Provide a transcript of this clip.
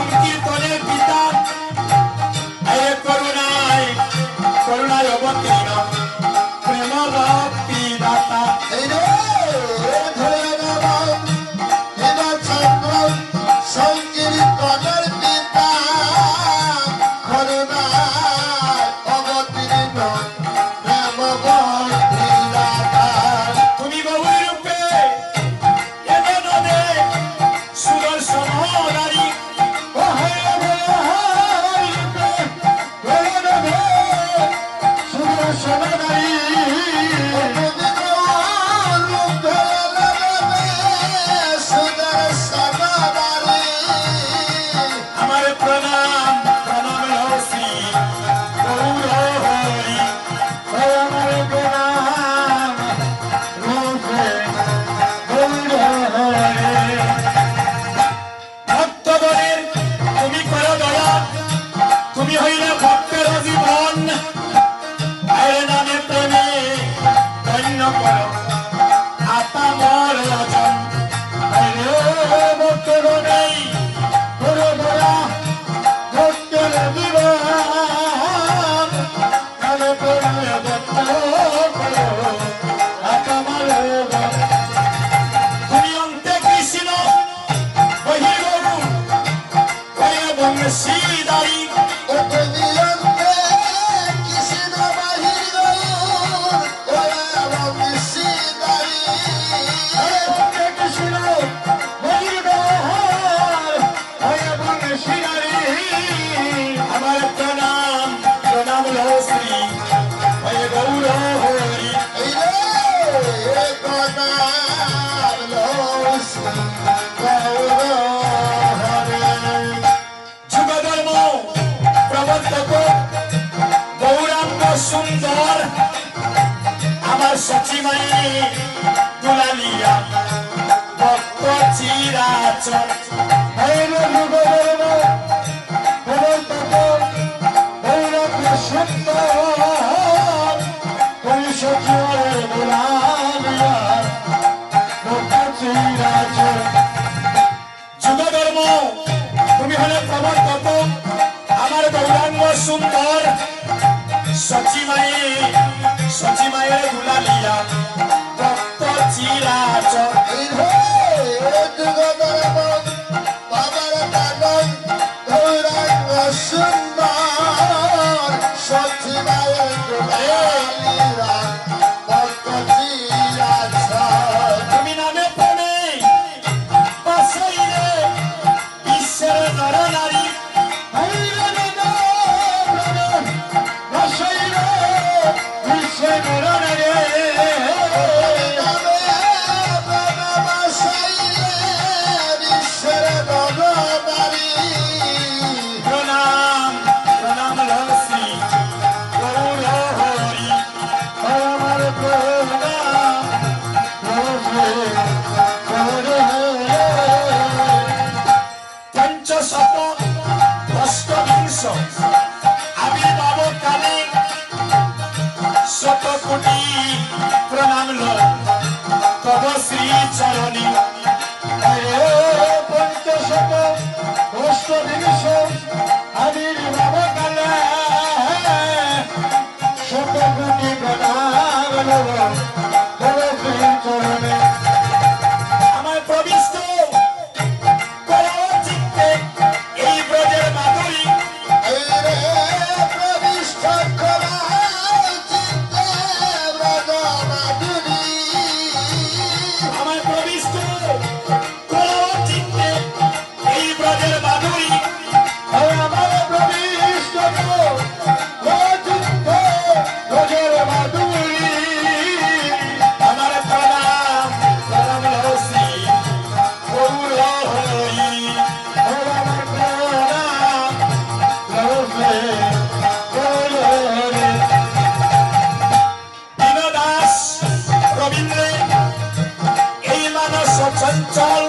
সংস্কৃতির তলে Come on, যুগধর্ম প্রবর্তক গৌরাঙ্গ সুন্দর আমার সচিবাই তুলালিয়া ভক্ত চিরাচর যুগধর্ম প্রবর্তক গৌরাঙ্গ সুন্দর। सुंदर गौरांग सुंदर सची চরণী পঞ্চশত অষ্টবিংশ আবির্ভাব কালে। শতগুণী প্রণাম রবীন্দ্রে এই মানস চঞ্চল